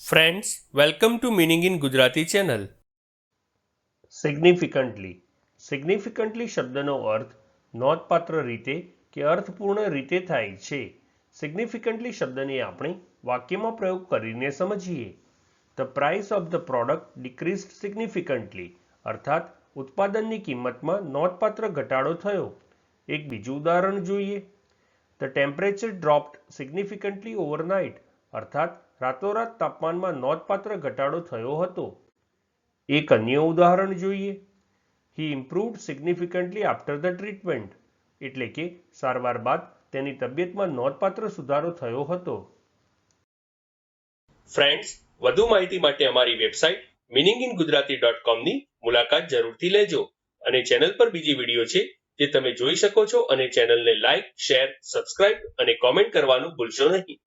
Friends welcome to meaning in Gujarati channel significantly significantly શબ્દનો અર્થ નોંધપાત્ર રીતે કે અર્થપૂર્ણ રીતે થાય છે. સિગ્નિફિકન્ટલી શબ્દને આપણે વાક્યમાં પ્રયોગ કરીને સમજીએ. The price of the product decrease significantly અર્થાત, ઉત્પાદનની કિંમતમાં નોંધપાત્ર ઘટાડો થયો. એક બીજું ઉદાહરણ જોઈએ. The temperature dropped significantly overnight અર્થાત રાતોરાત તાપમાનમાં નોંધપાત્ર ઘટાડો થયો હતો. એક અન્ય ઉદાહરણ જોઈએ. He improved significantly after the treatment એટલે કે સારવાર બાદ તેની તબિયતમાં નોંધપાત્ર સુધારો થયો હતો. ફ્રેન્ડ્સ વધુ માહિતી માટે અમારી website meaning in Gujarati dot કોમની મુલાકાત જરૂરથી લેજો અને ચેનલ પર બીજી વીડિયો છે જે તમે જોઈ શકો છો અને ચેનલને લાઇક શેર સબસ્ક્રાઇબ અને કોમેન્ટ કરવાનું ભૂલશો નહીં.